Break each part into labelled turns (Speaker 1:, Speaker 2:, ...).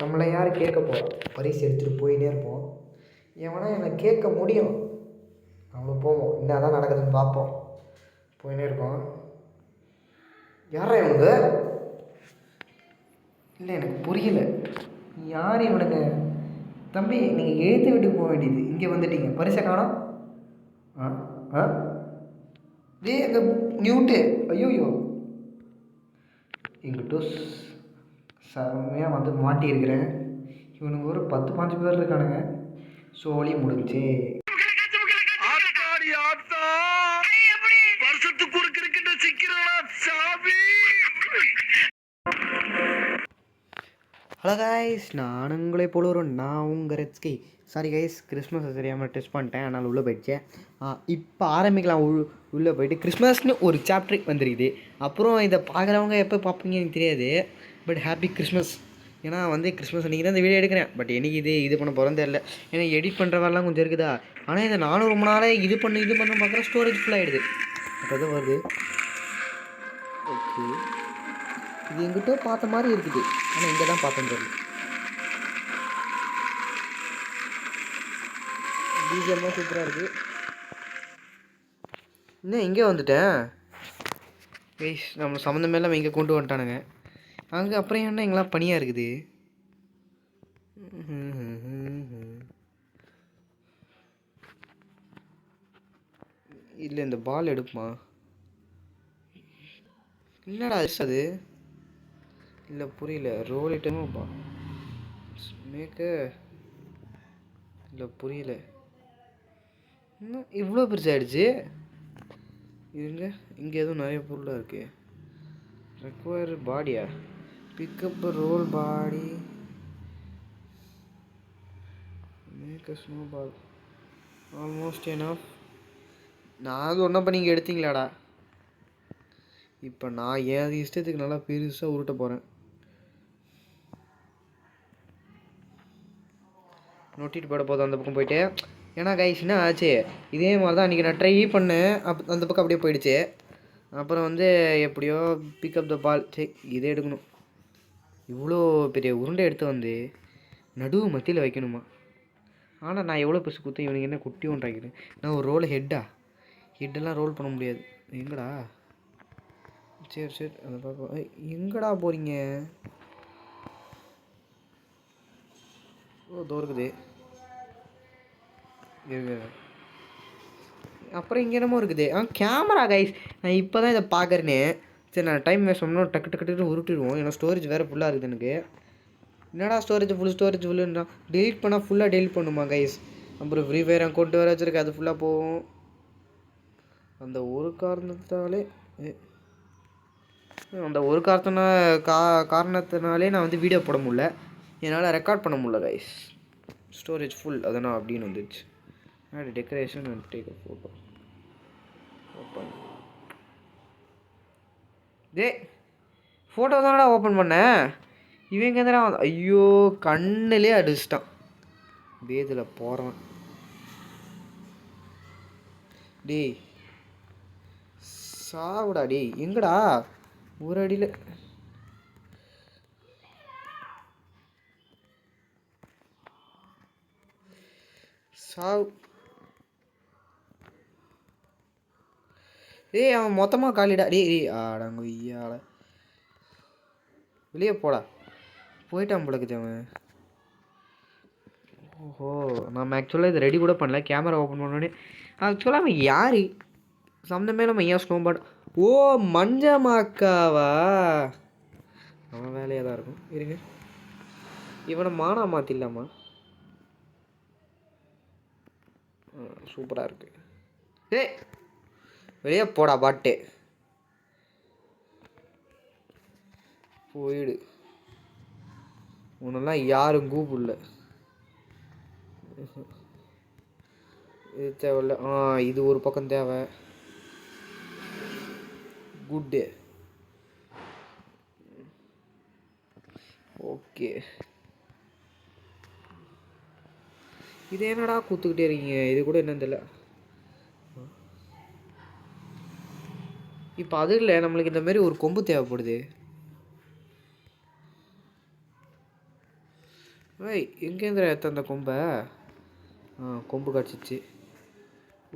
Speaker 1: நம்மளை யார் கேட்க போகிறோம் பரிசு எடுத்துகிட்டு போயின்னே இருப்போம். எவனா என்னை கேட்க முடியும்? அவ்வளோ போவோம். என்ன தான் நடக்குதுன்னு பார்ப்போம். போயினே இருக்கோம். யாரா இவனுக்கு இல்லை எனக்கு புரியல. யார் இவனுங்க? தம்பி நீங்கள் எழுத்து வீட்டுக்கு போக வேண்டியது. இங்கே வந்துட்டீங்க. பரிசை காணோம். ஆ ஆ. டேய் அங்கே நியூட்டு ஐயோயோ. எங்கிட்ட செம்மையாக வந்து மாட்டியிருக்கிறேன். இவனுங்க ஒரு பத்து பாஞ்சு பேர் இருக்கானுங்க. சோழி முடிஞ்சு. ஹலோ கைஸ் நான் உங்களை போல ஒரு நான் உங்கள் ரெட்ஸ்கி சாரி கைஸ் கிறிஸ்மஸ் தெரியாமல் டெஸ்ட் பண்ணிட்டேன். அதனால் உள்ளே போயிடுச்சேன் இப்போ ஆரம்பிக்கலாம். உள் உள்ளே போயிட்டு கிறிஸ்மஸ்னு ஒரு சாப்டர் வந்துருக்குது. அப்புறம் இதை பார்க்குறவங்க எப்போ பார்ப்பீங்க எனக்கு தெரியாது. But happy Christmas. ஏன்னா வந்து கிறிஸ்மஸ் அன்றைக்கி தான் இந்த வீடியோ எடுக்கிறேன். பட் எனக்கு இது இது பண்ண போகிறோம் தெரில ஏன்னா எடிட் பண்ணுற மாதிரிலாம் கொஞ்சம் இருக்குதா? ஆனால் இதை நானும் ரொம்ப நாளாக இது பண்ணு இது பண்ண பார்க்குறேன் ஸ்டோரேஜ் ஃபுல் ஆகிடுது அப்போ தான் வருது. ஓகே இது எங்கிட்ட பார்த்த மாதிரி இருக்குது. ஆனால் இங்கே தான் பார்த்தேன் தெரியல. பிஜிஎம்லாம் சூப்பராக இருக்குது இன்னும் இங்கே வந்துட்டேன்? கைஸ் நம்ம சம்மந்தமே இல்லாமல் இங்கே கொண்டு வந்துட்டானுங்க. அங்கே அப்புறம் என்ன எங்கெல்லாம் பனியாக இருக்குது? இல்லை இந்த பால் எடுப்புமா என்னடா அது? இல்லை புரியல. ரோல் ஐட்டமும் மேக்க இல்லை புரியல. இன்னும் இவ்வளோ பெருசாகிடுச்சு இருங்க. இங்கே எதுவும் நிறைய பொருளாக இருக்குது ரெக்வயர் பாடியா pick up roll body make snow ball almost enough நான் அது ஒன்றா பண்ணி எடுத்தீங்களாடா? இப்போ நான் ஏன் இஷ்டத்துக்கு நல்லா பெருசாக உருட்ட போகிறேன் நோட்டிட்டு போட போதும் அந்த பக்கம் போயிட்டு. ஏன்னா கைஸ் என்ன ஆச்சு? இதே மாதிரி தான் அன்றைக்கி நான் ட்ரை பண்ணேன். அப் அந்த பக்கம் அப்படியே போயிடுச்சு. அப்புறம் வந்து எப்படியோ பிக்கப் த பால் சரி இதே எடுக்கணும். இவ்வளோ பெரிய உருண்டை எடுத்து வந்து நடுவு மத்தியில் வைக்கணுமா? ஆனால் நான் எவ்வளோ பெருசு கொடுத்தேன் இவனுக்கு என்ன குட்டி ஒன்றாக்கிறேன் நான் ஒரு ரோல் ஹெட்டா? ஹெட்டெல்லாம் ரோல் பண்ண முடியாது. எங்கடா? சரி சரி அதை பார்க்க எங்கடா போகிறீங்க ஓ தோறுக்குது அப்புறம் இங்கே என்னமோ இருக்குது? ஆ கேமரா கைஸ் நான் இப்போ தான் இதை பார்க்குறேனே. சரி நான் டைம் வேஸ்ட் பண்ணணும் டக்கு டக்கு டக்குன்னு உருட்டிடுவோம். ஏன்னா ஸ்டோரேஜ் வேறு ஃபுல்லாக இருக்குது எனக்கு. என்னடா ஸ்டோரேஜ் ஃபுல் ஸ்டோரேஜ் ஃபுல்லுன்றா டெலிட் பண்ணால் ஃபுல்லாக டெலிட் பண்ணுமா கைஸ் அப்புறம் ஃப்ரீ ஃபயர் அக்கௌண்ட் வேறு வச்சுருக்கு அது ஃபுல்லாக போகும். அந்த ஒரு காரணத்தாலே அந்த ஒரு காரணத்தினா கா காரணத்தினாலே நான் வந்து வீடியோ போட முடில என்னால் ரெக்கார்ட் பண்ண முடியல கைஸ் ஸ்டோரேஜ் ஃபுல் அதனால் அப்படின்னு வந்துடுச்சு decoration and take a photo open day photo தானடா ஓப்பன் பண்ணேன் இவங்க எந்தடா வந்து ஐயோ கண்ணிலே அடிச்சிட்டான். வேதில் போகிறான் டேய் சாவுடா டேய் எங்கடா? ஒரு அடியில். சாவு. டேய் அவன் மொத்தமாக காலிடா. டேய் டேய் ஆடாங்க ஐயால வெளியே போடா. போயிட்டான் போலக்குது அவன். ஓஹோ நம்ம ஆக்சுவலாக இது ரெடி கூட பண்ணல. கேமரா ஓப்பன் பண்ணோடனே ஆக்சுவலாக அவன் யார்? சம்மந்தமே நம்ம ஏன் ஸ்னோபார்ட் ஓ மஞ்சமாக்காவா? அவன் வேலையாக தான் இருக்கும். இருங்க. இவனை மானா மாற்றிடலாமா சூப்பராக இருக்குது டேய் வெளியே போடா பாட்டு. போயிடு. உன்னெல்லாம் யாரும் கூப்பிடல. இது தேவையில்ல. ஆ இது ஒரு பக்கம் தேவை. குட்டு ஓகே இது என்னடா கூத்துக்கிட்டே இருக்கீங்க? இது கூட என்னன்னு தெரியல. இப்போ அது இல்லை நம்மளுக்கு இந்த மாதிரி ஒரு கொம்பு தேவைப்படுது. வை எங்கேந்திரா ஏத்த அந்த கொம்பை? ஆ கொம்பு கடிச்சிச்சு.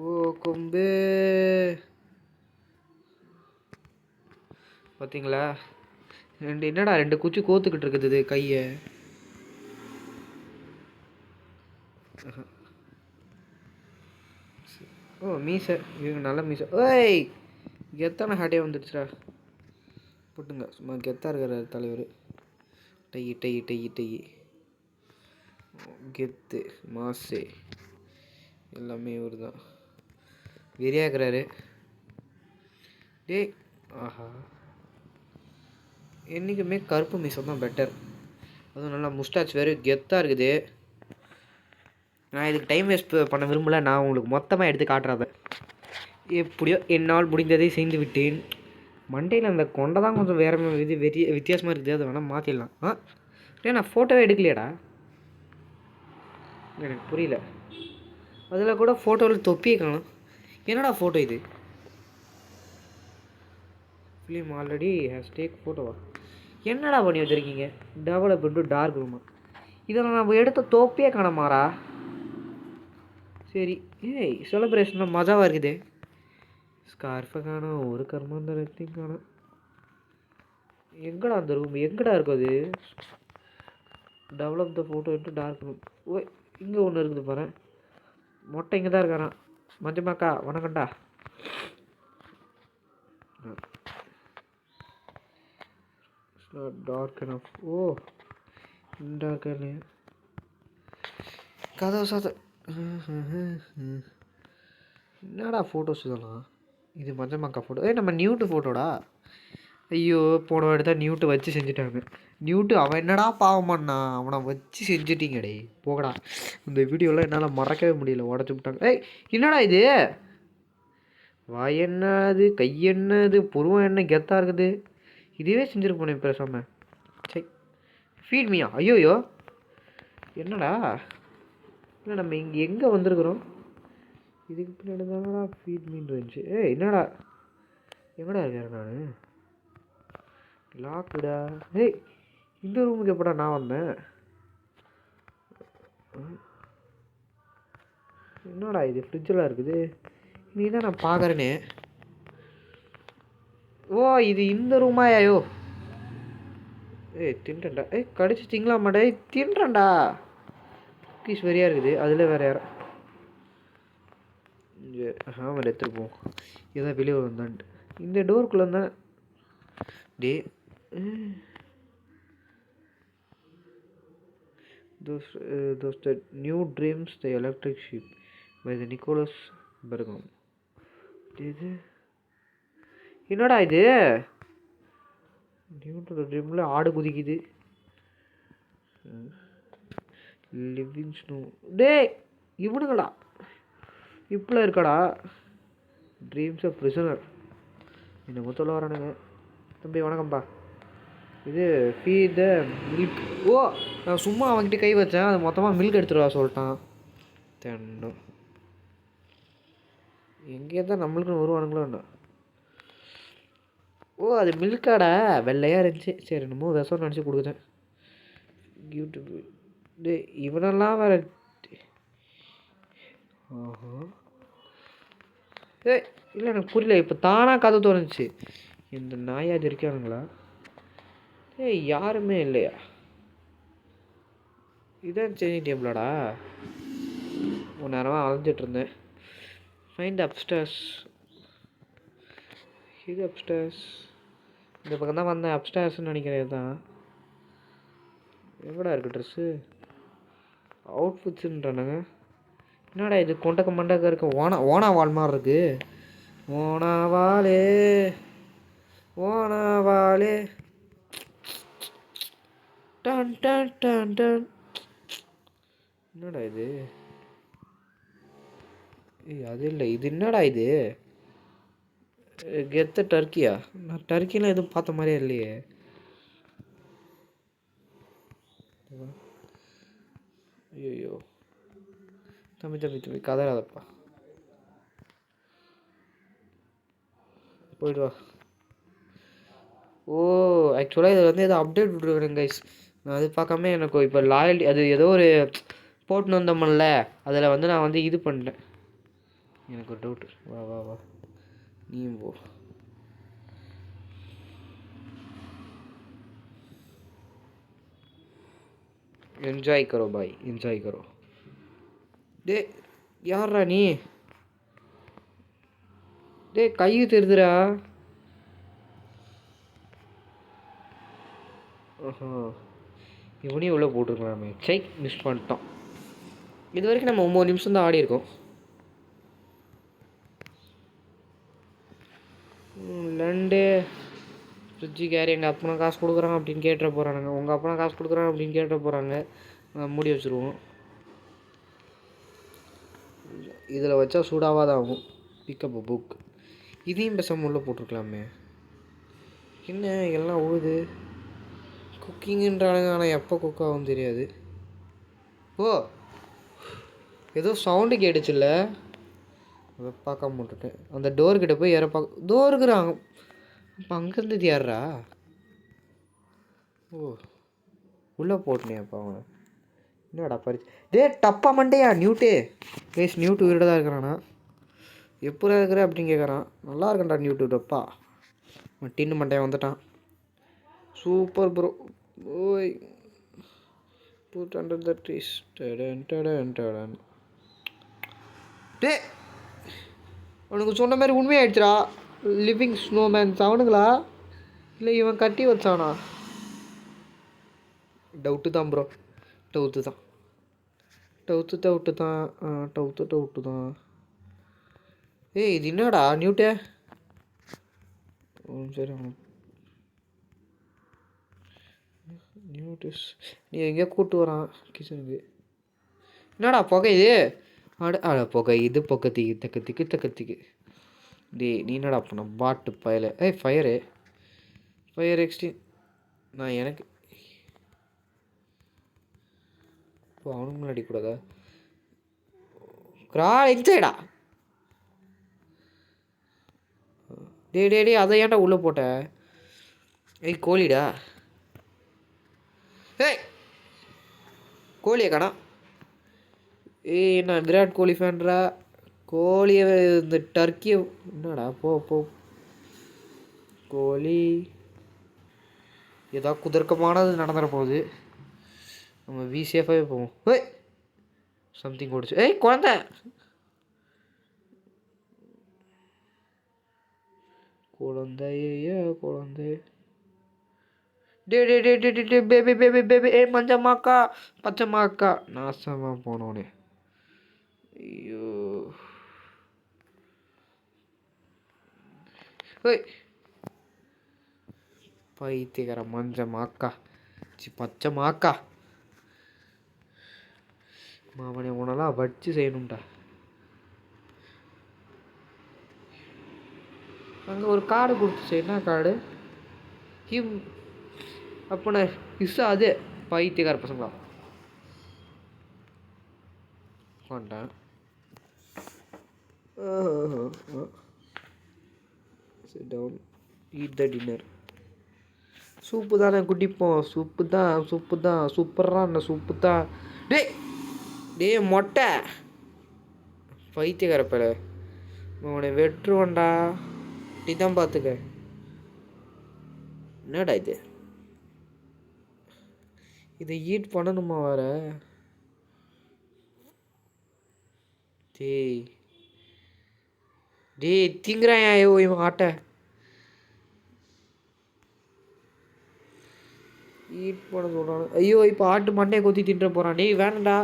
Speaker 1: ஓ கொம்பு. பார்த்தீங்களா ரெண்டு என்னடா ரெண்டு குச்சி கோத்துக்கிட்டு இருக்குது கையை? ஓ மீசை. இவங்க நல்ல மீசை. ஓய் கெத்தான ஹாட்டே வந்துடுச்சுடா. போட்டுங்க சும்மா கெத்தாக இருக்கிறார் தலைவர். டை டை டை டை கெத்து மாசு. எல்லாமே இவர் தான் வெறியாக்குறாரு டேய் ஆஹா. என்றைக்குமே கருப்பு மீசம் தான் பெட்டர் அதுவும் நல்லா முஸ்டாச் வேறு கெத்தாக இருக்குது. நான் இதுக்கு டைம் வேஸ்ட் பண்ண விரும்பல நான் உங்களுக்கு மொத்தமாக எடுத்து காட்டுறத எப்படியோ என்னால் முடிந்ததை செய்து விட்டேன். மண்டையில் அந்த கொண்டை தான் கொஞ்சம் வேறு இது வெறி வித்தியாசமாக இருக்குது. அதை வேணால் மாற்றிடலாம் ஆ? டேய் நான் ஃபோட்டோவே எடுக்கலையாடா. எனக்கு புரியல. அதில் கூட ஃபோட்டோவில் தொப்பியே காணும். என்னடா ஃபோட்டோ இது? ஃபிலிம் ஆல்ரெடி ஹேஸ் டேக் ஃபோட்டோவா என்னடா பண்ணி வச்சுருக்கீங்க? டெவலப் இன்ட்டு டார்க் ரூமா இதில் நம்ம எடுத்த தொப்பியே காணமாரா சரி. ஏய் செலிப்ரேஷன் மஜாவாக இருக்குது. ஸ்கார்ஃபை காணும் ஒரு கர்மாந்தரத்தையும் காணோம். எங்கடா அந்த ரூம் எங்கடா இருக்கும் அது? Develop the photo into dark room ஓ இங்கே ஒன்று இருக்குது பாரு. மொட்டை இங்கே தான் இருக்காரான் மஞ்சமாக்கா வணக்கம்டா. Dark enough. ஓ டார்க் இல்லையா? கதவு சாத்த என்னடா ஃபோட்டோஸ் இதெல்லாம்? இது மஞ்சமாக்கா ஃபோட்டோ ஏ நம்ம நியூட்டு ஃபோட்டோடா ஐயோ போன வாட்டி தான் நியூட்டு வச்சு செஞ்சுட்டாங்க. நியூட்டு அவன் என்னடா பாவம் அவனை வச்சு செஞ்சுட்டீங்கடே. போகடா. இந்த வீடியோலாம் என்னால் மறக்கவே முடியல. உடச்சி விட்டாங்க. ஏய் என்னடா இது? வாய் என்னது? கை என்னது? புருவம் என்ன கெத்தாக இருக்குது? இதுவே செஞ்சுருப்போனே பேசாம. சை ஃபீட் ஃபீல்மியா ஐயோயோ. என்னடா? இல்லை நம்ம இங்கே எங்கே வந்திருக்குறோம்? இதுக்கு பின்னாடி தானடா ஃபீட் மீன் இருந்துச்சு. ஏய் என்னடா? எங்கடா இருக்கேன் நான்? லாக்குடா ஏய் இந்த ரூமுக்கு எப்படா நான் வந்தேன்? என்னடா இது? ஃப்ரிட்ஜெல்லாம் இருக்குது. நீ தான் நான் பார்க்குறேனே ஓ இது இந்த ரூமாயாயோ ஏய் தின்றேன்டா. ஏய் கடிச்சிட்டிங்களா மாடா? ஏய் தின்றேன்டா. குக்கீஸ் வெறியாக இருக்குது. அதில் வேறு யாரும் இங்கே ஆமாம் எடுத்துருப்போம். இதான் வெளியே வந்தான்ட்டு. இந்த டோருக்குள்ளே தான் டே those uh, those the new dreams the electric sheep by the nicholas இது என்னடா இது? நியூ ட்ரீமில் ஆடு குதிக்குது. லிவிங் ஸ்னோ டே இவனுங்களா இப்படிலாம் இருக்காடா. ட்ரீம்ஸ் ஆஃப் ப்ரிசனர் என்னமோ சொல்ல வரானுங்க. தம்பி வணக்கம்ப்பா இது ஃபீ த மில்க் ஓ நான் சும்மா அவன்கிட்ட கை வச்சேன். அது மொத்தமாக மில்க் எடுத்துட்டு சொல்லிட்டான். தென்னும். எங்கே தான் நம்மளுக்குன்னு வருவானுங்களோ என்ன? ஓ அது மில்காடா வெள்ளையாக இருந்துச்சு. சரி என்னமோ விஷம் நினச்சி கொடுக்குறேன் யூடியூப் டே இவனெல்லாம் வேற ஓஹோ ஏய் இல்லை எனக்கு புரியல. இப்போ தானாக கதை தோணுச்சு இந்த நாயாது இருக்கானுங்களா ஏய் யாருமே இல்லையா? இதான் சேஞ்சிங் டேபிளாடா ஒரு நேரமாக அலைஞ்சிட்ருந்தேன் ஃபைண்ட் அப்ஸ்டர்ஸ் இது அப்ஸ்டர்ஸ் இந்த பக்கம் தான் வந்தேன். அப்ஸ்டர்ஸ்னு நினைக்கிறேன் தான் எவ்வளோ இருக்குது ட்ரெஸ்ஸு அவுட்ஃபிட்ஸுன்றானுங்க என்னடா இது கொண்டக்க மண்டக்க இருக்க. ஓனா ஓனா வால் மாதிரி இருக்கு. ஓனா வாலே ஓனா வாலே டன் டன் டன் டன். என்னடா இது? ஏய் அது இல்லை இது என்னடா இது? கெத்த டர்க்கியா? நான் டர்க்கிலாம் எதுவும் பார்த்த மாதிரியே இல்லையே. ஐயோ தம்பி தம்பி தம்பி கதறாதப்பா போயிட்டு வா ஓ ஆக்சுவலாக இதில் வந்து ஏதோ அப்டேட் விட்ருக்குறேன் கைஸ் நான் அது பார்க்காம எனக்கு இப்போ லாயல்ட்டி அது ஏதோ ஒரு போட்டுன்னு வந்தோம்ல அதில் வந்து நான் வந்து இது பண்ணிட்டேன் எனக்கு ஒரு டவுட்டு வா வா வா. நீயும் போ. என்ஜாய் கரோ பாய் என்ஜாய் கரோ டே யார்ரா நீ? டே கை தெரிதுடா ஓஹோ இவனையும் உள்ள போட்டிருக்கலாமே. சை மிஸ் பண்ணிட்டோம் இது வரைக்கும் நம்ம ஒம்பது நிமிஷம் தான் ஆடி இருக்கோம் ம், லண்டு ஃப்ரிட்ஜு கேரி எங்கள் அப்பனா காசு கொடுக்குறான் அப்படின்னு கேட்டுற போகிறானுங்க உங்கள் அப்பனா காசு கொடுக்குறான் அப்படின்னு கேட்டுற போகிறாங்க மூடி வச்சுருவோம். இதில் வச்சா சூடாவாக தான் ஆகும். பிக்கப் புக் இதையும் பேசாமல் உள்ள போட்டிருக்கலாமே. என்ன எல்லாம் உழுது குக்கிங்குன்றானுங்க ஆனால் எப்போ குக் ஆகும் தெரியாது. ஓ ஏதோ சவுண்டு கேட்டுச்சுல்ல. அதை பார்க்காம விட்டுட்டேன். அந்த டோர் கிட்ட போய் யாரை பார்க்க டோருக்குறாங்க அப்போ அங்கேருந்து யாரா ஓ உள்ளே போட்டனே அப்போ அவனை. என்னடா பறிச்சு டே டப்பா மண்டையா நியூட்டே பேஸ் நியூட்டு உயிரோட தான் இருக்கிறானா? எப்போ இருக்கிற அப்படின்னு கேட்குறான் நல்லா இருக்கேன்டா நியூட்டு டப்பா. அவன் டின்னு மண்டையன் வந்துட்டான். சூப்பர் ப்ரோ ஓய். புட் அண்டர் த ட்ரீஸ் டடன் டடன் டடன். டே உனக்கு சொன்ன மாதிரி உண்மையாயிடுச்சுடா. லிவிங் ஸ்னோமேன்ஸ் அவனுங்களா இல்லை இவன் கட்டி வச்சானா? டவுட்டு தான் ப்ரோ டவுட்டு தான். டவுத்து டவுட்டு தான். ஆ டவுத்து டவுட்டு தான். ஏய் இது என்னடா நியூட்டே? ம் சரி நியூட்டிஸ் நீ எங்கேயோ கூட்டு வரான் கிச்சனுக்கு. என்னடா புகை இது? அட அட புகை இது புகை திக்கு தக்க திக்கு தக்க திக்கு. டேய் நீ என்னடா பண்ண பாட்டு பயல. ஏய் ஃபயரு ஃபயர் எக்ஸ்டீன் நான் எனக்கு இப்போ அவனுக்கு முன்னாடி கூடாதா கிரா எக்ஸைடா டே டே டே அதை ஏன்டா உள்ளே போட்ட? ஏய் கோழிடா. ஏய் கோழியை கடா ஏய் நான் விராட் கோலி ஃபேன்ரா கோழியை இந்த டர்க்கியை என்னடா போ போ. கோழி ஏதோ குதர்க்கமானது நடந்துட போகுது. நம்ம வி சேஃபாகவே போவோம். ஏய் சம்திங் ஓடிச்சு. ஏய் குழந்த. குழந்தையே குழந்தை. டே டே டே டே டே டே பேபி பேபி பேபி ஏ மஞ்சம்மாக்கா பச்சைம்மாக்கா. நாசமாக போனோனே. ஐயோ. ஏய். பைத்தியக்கார மஞ்சம்மாக்கா. சி பச்சைம்மாக்கா. மாமனே உனெல்லாம் வச்சு செய்யணும்டா. அங்கே ஒரு கார்டு கொடுத்துச்சு என்ன கார்டு? ஹிம் அப்போ இஸ் அது பைத்தியக்கார பசங்களா? வந்துட்டேன் sit down eat the dinner soup தானே குடிப்போம். சூப்பு தான் சூப்பு தான் சூப்பரான சூப்பு தான் டேய் டேய் மொட்டை. பைத்தியக்கார பேர உன்னை வெட்டுருவண்டா இப்படி தான் பார்த்துக்க. என்னடா இது? இதை ஈட் பண்ணணுமா வேற? டேய். டேய் திங்குறான் ஐயோ இவன் ஆட்டை. ஈட் பண்ண சொல்கிறான் ஐயோ இப்போ ஆட்டு மண்டையை கொத்தி தின்ற போகிறான் டேய் வேணண்டா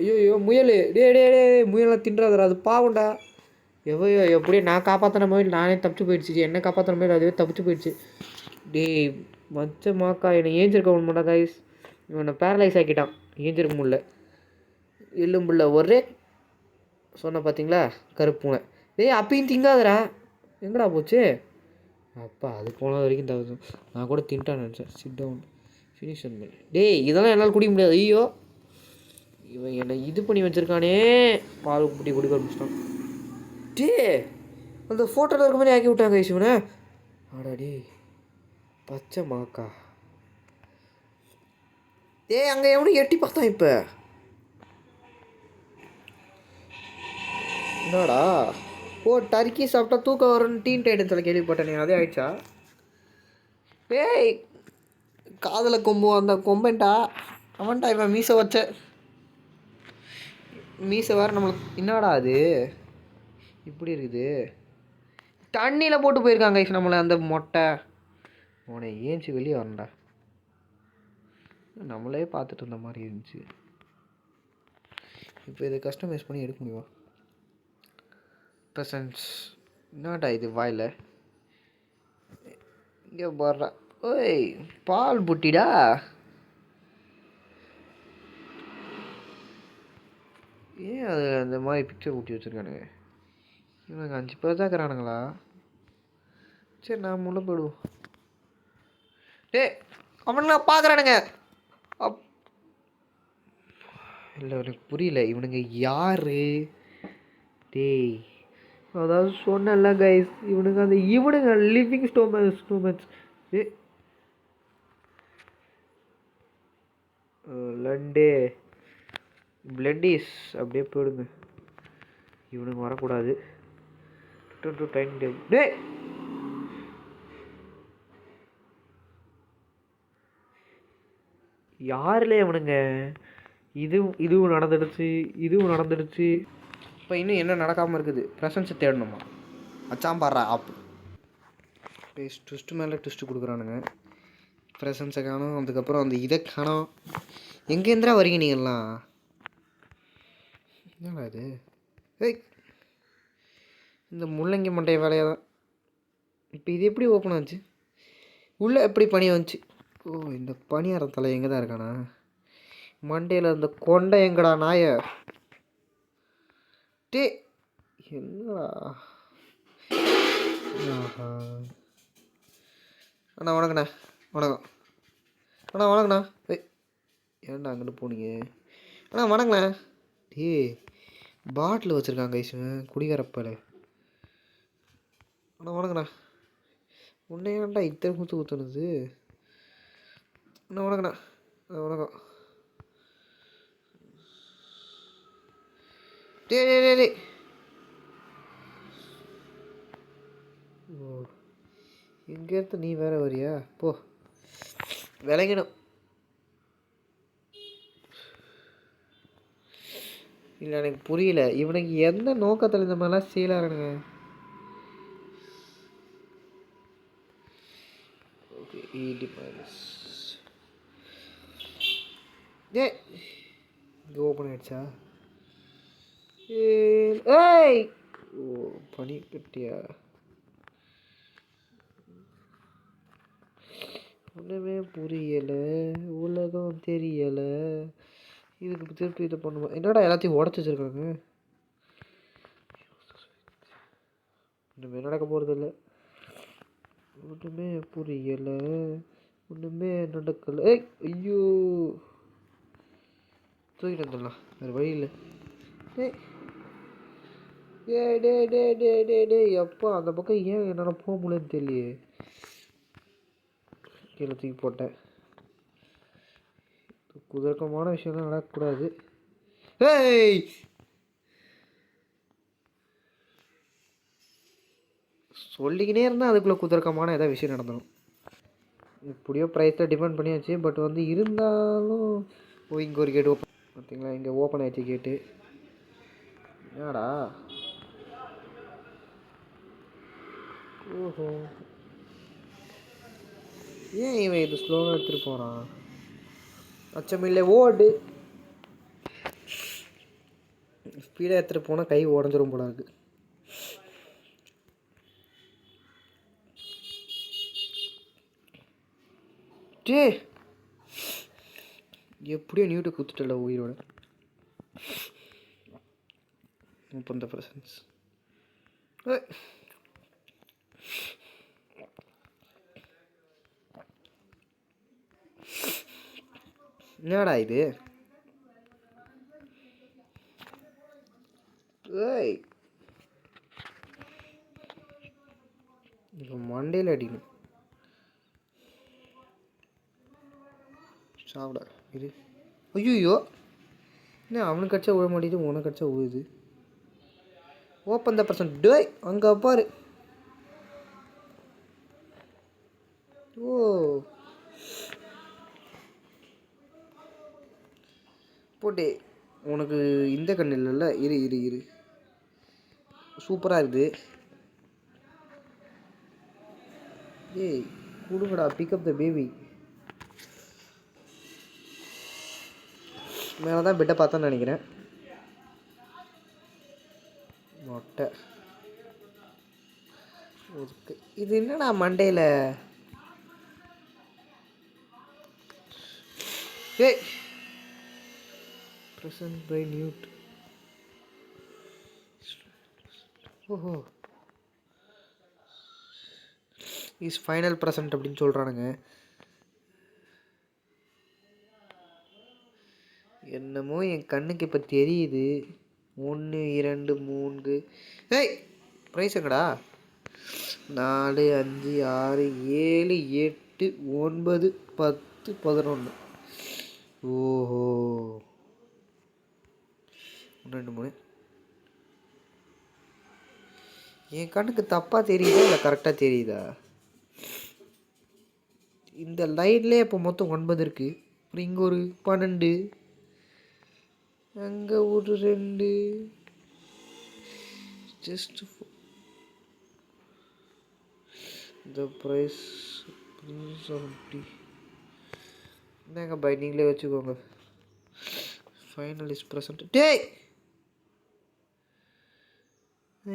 Speaker 1: ஐயோ ஐயோ முயல் டே டே டே முயலாம் தின்றாதரா அது பாவம்டா. எவ்வளோ எப்படியோ நான் காப்பாற்றின மாதிரி நானே தப்பிச்சு போயிடுச்சு. என்ன காப்பாற்றின மாதிரி அதுவே தப்பிச்சு போயிடுச்சு. டேய் மச்ச மாக்கா என்னை ஏஞ்சிருக்க முடியல கைஸ் இவனை பேரலைஸ் ஆக்கிட்டான். ஏஞ்சிருக்க முடியல. எல்லும்புள்ள ஒரே சொன்ன பார்த்தீங்களா கருப்புனை டேய் அப்பயும் திங்காதரா எங்கடா போச்சு? அப்பா அது போன வரைக்கும் தவிர நான் கூட தின்ட்டான் நினச்சேன். சிட் டவுன் ஃபினிஷ் மீல் டேய் இதெல்லாம் என்னால் குடிக்க முடியாது. ஐயோ. இவன் என்னை இது பண்ணி வச்சிருக்கானே. பால் குட்டி குடிக்க ஆரம்பிச்சிட்டான். டே அந்த ஃபோட்டோவில் இருக்க மாதிரி ஆக்கி விட்டாங்க இவனை. ஆடா டேய் பச்சை மாக்கா. ஏய் அங்கே எவனும் எட்டி பார்த்தான் இப்போ. என்னடா? ஓ டர்க்கி சாப்பிட்டா தூக்கம் வரும்னு டீன் டைட்டன்ஸில் கேள்விப்பட்டேனே அதே ஆயிடுச்சா? ஏய் காதில் கொம்பு அந்த கொம்பன்டா. அவன்டா இவன் மீசை வச்ச. மீசை வேறு நம்மளுக்கு என்னடா அது? இப்படி இருக்குது. தண்ணியில் போட்டு போயிருக்காங்க ஐஸ் நம்மளை அந்த மொட்டை. உன்னை ஏஞ்சி வெளியே வரண்டா நம்மளே பார்த்துட்டு இருந்த மாதிரி இருந்துச்சு. இப்போ இதை கஸ்டமைஸ் பண்ணி எடுக்க முடியுமா? ப்ரெசன்ஸ் என்னடா இது வாயில்? இங்கே போடுறா ஓய் பால் புட்டிடா. ஏன் அது அந்த மாதிரி பிக்சர் ஊட்டி வச்சுருக்கானுங்க? இவனுங்க அஞ்சு பேர் தான் இருக்கிறானுங்களா? சரி நான் முள்ள போயிடுவோம். டேய் அவனுங்க பார்க்குறானுங்க அப். இல்லை எனக்கு புரியல. இவனுங்க யாரு? டேய் அதாவது சொன்னல கைஸ் இவனுங்க அந்த இவனுங்க லிவிங் ஸ்டோமன் ஸ்டோமன்ஸ் ஏ லண்டே. பிளட்டிஸ் அப்படியே போயிடுங்க. இவனுங்க வரக்கூடாது. டூ டு டைம் டேபிள் டே யாருல இவனுங்க? இது இதுவும் நடந்துடுச்சு இதுவும் நடந்துடுச்சு. இப்போ இன்னும் என்ன நடக்காமல் இருக்குது? ப்ரெசன்ஸை தேடணுமா? அச்சாம் பாடுறா ஆப் ட்விஸ்ட்டு மேலே ட்விஸ்ட்டு கொடுக்குறானுங்க. ப்ரெசன்ஸை காணும். அதுக்கப்புறம் அந்த இதை காணும். எங்கேருந்துடா வரீங்க நீங்கள்லாம் என்னடா இது? ஏய் இந்த முள்ளங்கி மண்டைய வேலையாக தான். இப்போ இது எப்படி ஓப்பன் ஆச்சு? உள்ளே எப்படி பனி வந்துச்சு? ஓ இந்த பனியார தலை எங்கே தான் இருக்கானா? மண்டையில் இந்த கொண்டை எங்கடா நாய? டே என்னடா? ஆஹா. அண்ணா வணக்கண்ணா. வணக்கம். அண்ணா வணக்கண்ணா. ஏய் ஏன்டா அங்கிட்டு போனீங்க? அண்ணா வணக்கண்ணா. ஏ பாட்டில் வச்சுருக்காங்க ஐஸ்வன் குடிகாரப்பால். அண்ணா வணக்கண்ணா உன்னை ஏன்டா இத்தனை குத்து குத்துனது? அண்ணா வணக்கண்ணா வணக்கம். டே டே டே டே ஓ இங்கேருந்து நீ வேற வரியா? போ. விளங்கிடும். இல்லை எனக்கு புரியல. இவனுக்கு எந்த நோக்கத்தில் இந்த மாதிரிலாம் செய்யலாருங்க ஓகே ஈடி மைனஸ் ஏ இங்கே ஓப்பன் ஆயிடுச்சா? ஏய், ஏய்! ஓ பனி கட்டியா? ஒன்றுமே புரியலை. உலகம் தெரியலை. இதுக்கு திருப்பி இதை பண்ணுமா என்னடா எல்லாத்தையும் உடச்சி வச்சுருக்காங்க? ஒன்றுமே நடக்க போகிறதில்ல ஒன்றுமே புரியலை. ஒன்றுமே நடக்கலை. ஏய் ஐயோ. தூக்கிட்டு வந்துடலாம். வேறு வழி இல்லை. டேய். ஏ டே டே டே டே டே எப்பா அந்த பக்கம் ஏன் என்னால் போக முடியலன்னு தெரியலையே. கீழே தூக்கி போட்டேன். குதர்க்கமான விஷயம்லாம் நடக்கக்கூடாது. ஏய்! சொல்லிக்கினே இருந்தால் அதுக்குள்ளே குதர்க்கமான ஏதாவது விஷயம் நடந்துடும் எப்படியோ ப்ரைஸில் டிபெண்ட் பண்ணியாச்சு பட் வந்து இருந்தாலும் ஓ இங்கே ஒரு கேட் ஓப்பன் பார்த்தீங்களா இங்கே ஓப்பன் ஆயிடுச்சு கேட்டு என்னடா? ஓஹோ. ஏன் இவன் இது ஸ்லோவாக எடுத்துகிட்டு போகிறான் அச்சமில்லை ஓடு. ஸ்பீடாக எடுத்துகிட்டு போனால் கை உடஞ்சிரும் போல இருக்கு. டே எப்படியோ நியூட்டை குத்துட்டல உயிரோட. ஓப்பன் த ப்ரெசன்ஸ் என்னடா இது? ஏய். இப்போ மண்டையில் அடிக்கணும். சாப்பிட இது ஐயோ என்ன அவனுக்கு கடிச்சா விழ மாட்டேது உனக்கு கடிச்சா விழுது. ஓப்பன் த பர்சன் டேய் அங்கே பாரு. ஓ. போட்டே உனக்கு இந்த கண் இல்லைல்ல இரு இரு இரு. சூப்பராக இருக்குது. ஏய் கொடுங்கடா பிக்கப் த பேபி மேலே தான் பெட்டை பார்த்தேன்னு நினைக்கிறேன். மொட்டை. ஓகே இது என்னடா மண்டையில்? ஏய் ப்ரெசன்ட் பை நியூட் ஓஹோ இஸ் ஃபைனல் ப்ரெசன்ட் அப்படின்னு சொல்கிறானுங்க என்னமோ என் கண்ணுக்கு இப்போ தெரியுது. ஒன்று இரண்டு மூன்று. ஏய் ப்ரைஸ் எங்கடா? நாலு அஞ்சு ஆறு ஏழு எட்டு ஒன்பது பத்து பதினொன்று ஓஹோ. ரெண்டு மூணு. என் கண்ணுக்கு தப்பாக தெரியுதா இல்லை கரெக்டாக தெரியுதா? இந்த லைன்லேயே இப்போ மொத்தம் ஒன்பது இருக்குது அப்புறம் இங்கே ஒரு பன்னெண்டு. அங்கே ஒரு ரெண்டு. ஜஸ்ட் இந்த ப்ரைஸ் செவன்ட்டி என்னங்க பை நீங்களே வச்சுக்கோங்க. ஃபைனல் இஸ் ப்ரெசன்ட் டேய்!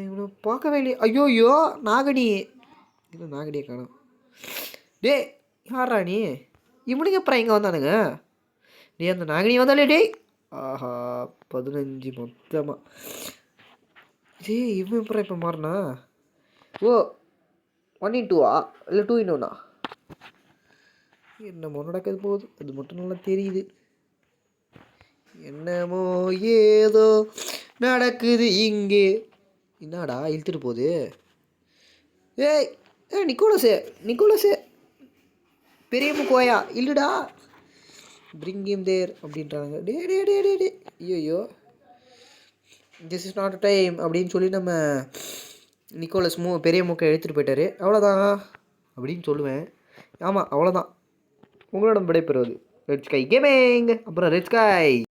Speaker 1: இவ்வளோ பார்க்கவே இல்லையே. ஐயோ நாகடி இல்லை நாகடியை காணோம். டேய் யாரா நீ? இவனுக்கு அப்புறம் இங்கே வந்தானுங்க. டே அந்த நாகினி வந்தாலே டேய். ஆஹா பதினஞ்சு மொத்தமாக டேய் இவன் அப்புறம் இப்போ மாறினா? ஓ ஒன் இன் டூவா இல்லை டூ இன் ஒன்னா என்னமோ நடக்கிறது போகுது. அது மட்டும் நல்லா தெரியுது. என்னமோ ஏதோ நடக்குது இங்கே. என்னடா இழுத்துட்டு போகுது? ஏய் ஏ நிக்கோலஸு நிக்கோலஸு. பெரியம்மு கோயா இல்லைடா. பிரிங்கிம் இம் தேர் அப்படின்றாங்க. டே டே டே டே டே. ஐயோ திஸ் இஸ் நாட் டைம் அப்படின்னு சொல்லி நம்ம நிக்கோலஸ் மூ பெரிய மூக்கை எடுத்துகிட்டு போயிட்டாரு. அவ்வளோதான் அப்படின்னு சொல்லுவேன். ஆமாம் அவ்வளோதான் உங்களோட விடைபெறுவது ரெட் ஸ்கை கேமிங் அப்புறம் ரெட் ஸ்கை